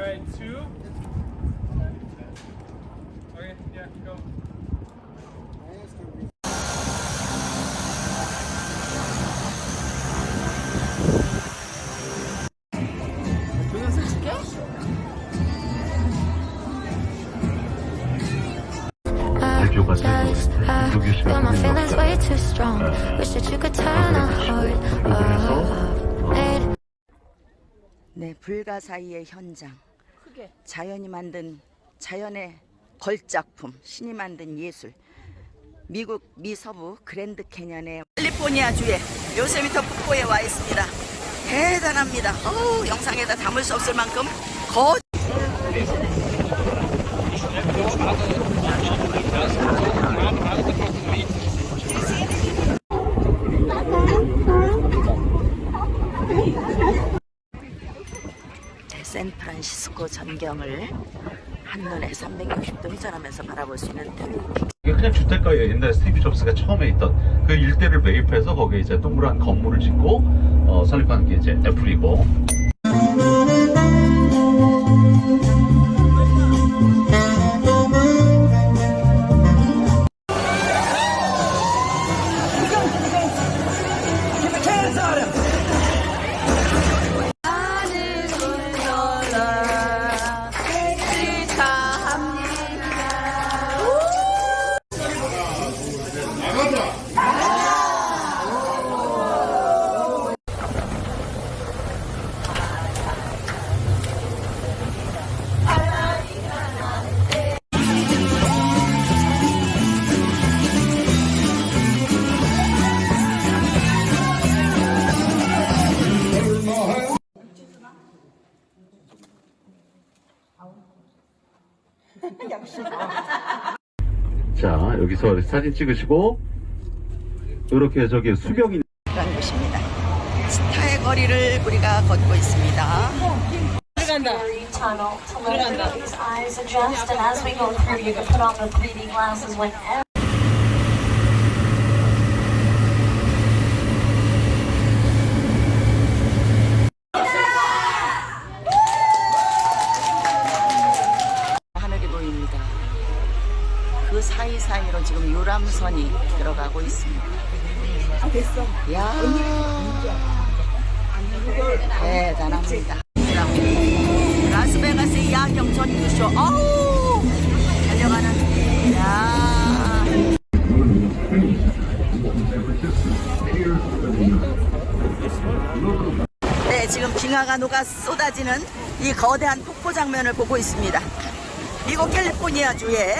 right, two. Okay, yeah, go. But my feelings way too strong. Wish that you could turn a heart 네, 불가 사이의 현장. 자연이 만든 자연의 걸작품, 신이 만든 예술. 미국 미서부 그랜드 캐년의 캘리포니아 주의 요세미터 폭포에 와 있습니다. 대단합니다. 어우, 영상에다 담을 수 없을 만큼 거. 샌프란시스코 전경을 한눈에 360도 회전하면서 바라볼 수 있는 이게 그냥 주택가예요. 옛날에 스티브 잡스가 처음에 있던 그 일대를 매입해서 거기에 이제 동그란 건물을 짓고 어, 설립한 게 이제 애플이고 자 여기서 사진 찍으시고 이렇게 저기 수경이 그런 곳입니다. 스타의 거리를 우리가 걷고 있습니다. And as we go through, you can put on the 3D glasses whenever. 하늘이 보입니다. 그 사이사이로 지금 유람선이 들어가고 있습니다. 됐어. 야 대단합니다. 라스베가스의 야경 전투쇼. 어우 달려가는 야. 네, 지금 빙하가 녹아 쏟아지는 이 거대한 폭포 장면을 보고 있습니다. 미국 캘리포니아 주의